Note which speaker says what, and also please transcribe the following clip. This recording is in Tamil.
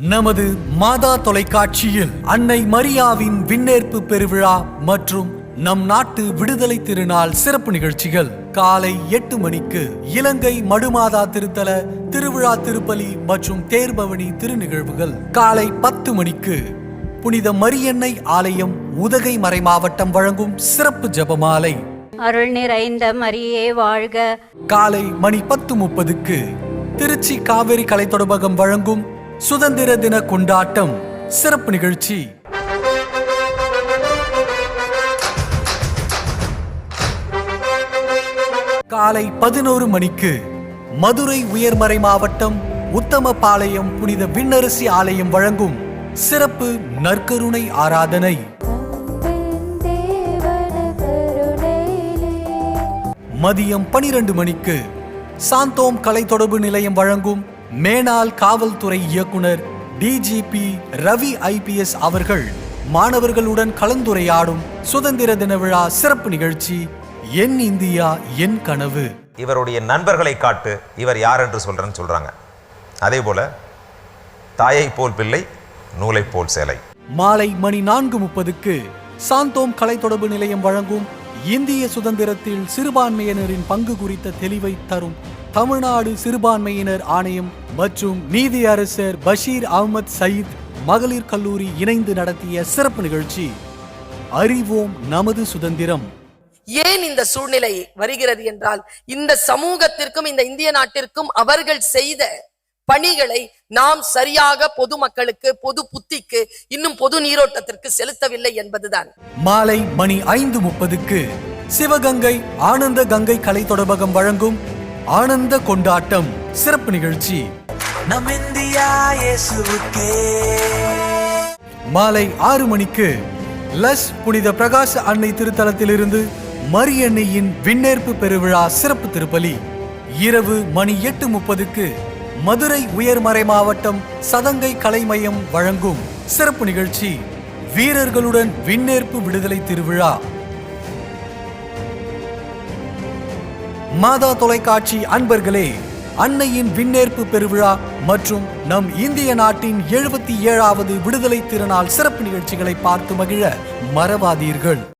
Speaker 1: நமது மாதா தொலைக்காட்சியில் அன்னை மரியாவின் விண்ணேற்பு பெருவிழா மற்றும் நம் நாட்டு விடுதலை திருநாள் சிறப்பு நிகழ்ச்சிகள். காலை எட்டு மணிக்கு இலங்கை மடுமாதா திருத்தல திருவிழா திருப்பலி மற்றும் தேர்பவனி திருநிகழ்வுகள். காலை பத்து மணிக்கு புனித மரியன்னை ஆலயம் உதகை மறை மாவட்டம் வழங்கும் சிறப்பு ஜெபமாலை.
Speaker 2: அருள் நிறைந்த மரியே வாழ்க.
Speaker 1: காலை மணி பத்து முப்பதுக்கு திருச்சி காவேரி கலை தொடர்பகம் வழங்கும் சுதந்திர தின கொண்டாட்டம். சிறப்பு நிகழ்ச்சி. காலை பதினோரு மணிக்கு மதுரை உயர்மறை மாவட்டம் உத்தமபாளையம் புனித விண்ணரசி ஆலயம் வழங்கும் சிறப்பு நற்கருணை ஆராதனை. மதியம் பனிரெண்டு மணிக்கு சாந்தோம் கலை தொடர்பு நிலையம் வழங்கும் மேனாள் காவல்துறை இயக்குனர் டிஜிபி ரவி ஐபிஎஸ் அவர்கள் மாணவர்களுடன் கலந்துரையாடும் சுதந்திர தின விழா சிறப்பு நிகழ்ச்சி என் இந்தியா என் கனவு.
Speaker 3: இவருடைய நண்பர்களை காட்டு இவர் யார் என்று சொல்றேன்னு சொல்றாங்க. அதே போல தாயை போல் பிள்ளை நூலை போல் சேலை.
Speaker 1: மாலை மணி நான்கு முப்பதுக்கு சாந்தோம் கலை தொடர்பு நிலையம் வழங்கும் இந்திய சுதந்திரத்தில் சிறுபான்மையினரின் பங்கு குறித்த தெளிவை தரும் தமிழ்நாடு சிறுபான்மையினர் ஆணையம் மற்றும் நீதி அரசர் பஷீர் அகமது சயீத் மகளிர் கல்லூரி இணைந்து நடத்திய சிறப்பு நிகழ்ச்சி அறிவோம் நமது சுதந்திரம்
Speaker 4: ஏன் இந்த சூழ்நிலை வருகிறது என்றால் இந்த சமூகத்திற்கும் இந்த இந்திய நாட்டிற்கும் அவர்கள் செய்த பணிகளை நாம் சரியாக பொதுமக்களுக்கு பொது புத்திக்கு இன்னும் பொது நீரோட்டத்திற்கு செலுத்தவில்லை என்பதுதான்.
Speaker 1: மாலை மணி ஐந்து முப்பதுக்கு சிவகங்கை ஆனந்த கங்கை கலை தொடர்பகம் வழங்கும் ஆனந்த கொண்டாட்டம். சிறப்பு நிகழ்ச்சி.
Speaker 5: நம் இந்தியா இயேசுவுக்கே.
Speaker 1: மாலை ஆறு மணிக்கு லஸ் புனித பிரகாச அன்னை திருத்தலத்திலிருந்து மரியன்னையின் விண்ணேற்பு பெருவிழா சிறப்பு திருப்பலி. இரவு மணி எட்டு முப்பதுக்கு மதுரை உயர்மறை மாவட்டம் சதங்கை கலை மையம் வழங்கும் சிறப்பு நிகழ்ச்சி. வீரர்களுடன் விண்ணேற்பு விடுதலை திருவிழா. மாதா தொலைக்காட்சி அன்பர்களே அன்னையின் விண்ணேற்பு பெருவிழா மற்றும் நம் இந்திய நாட்டின் எழுபத்தி ஏழாவது விடுதலை திருநாள் சிறப்பு நிகழ்ச்சிகளை பார்த்து மகிழ மறவாதீர்கள்.